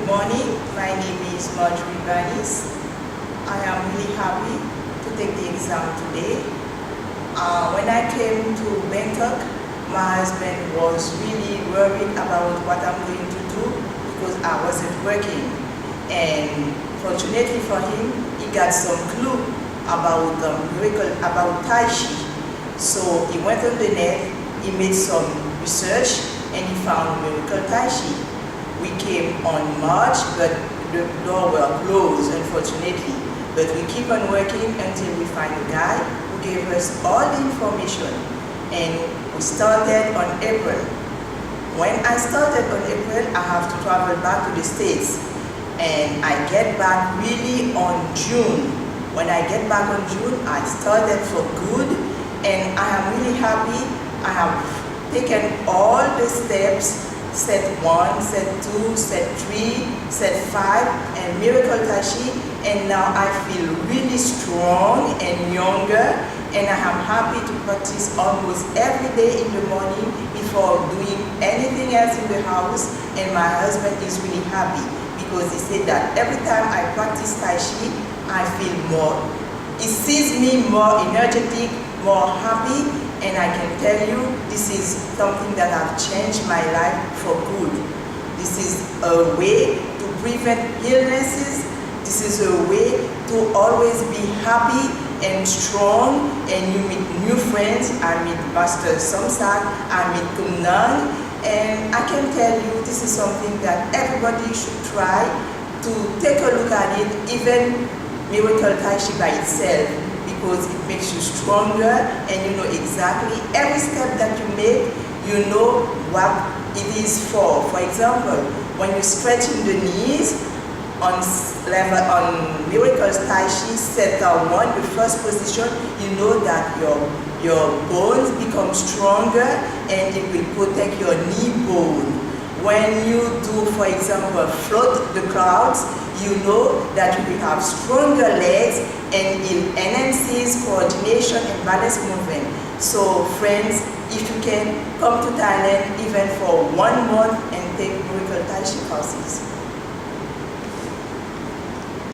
Good morning. My name is Marjorie Banis. I am really happy to take the exam today. Uh, when I came to Bangkok, my husband was really worried about what I'm going to do because I wasn't working. And fortunately for him, he got some clue about the miracle about Tai Chi. So he went on the net, he made some research, and he found Miracle Tai Chi. We came on March, but the door were closed, unfortunately. But we keep on working until we find a guy who gave us all the information. And we started on April. When I started on April, I have to travel back to the States. And I get back really on June. When I get back on June, I started for good. And I am really happy. I have taken all the steps set one, set two, set three, set five, and Miracle Tai Chi. And now I feel really strong and younger. And I am happy to practice almost every day in the morning before doing anything else in the house. And my husband is really happy because he said that every time I practice Tai Chi, I feel more. He sees me more energetic, more happy, and I can tell you this is something that have changed my life for good. This is a way to prevent illnesses. This is a way to always be happy and strong and you meet new friends. I meet Master Samsak, I meet Kumnang, and I can tell you this is something that everybody should try to take a look at it, even Miracle Tai Chi by itself because it makes you stronger and you know exactly every step that you make, you know what it is for. For example, when you stretch in the knees on level on Miracles Tai Chi set one, the first position, you know that your your bones become stronger and it will protect your knee bone. When you do, for example, float the clouds, you know that you will have stronger legs and in enhances coordination and balance movement. So friends, if you can come to Thailand even for one month and take Miracle Tai Chi courses.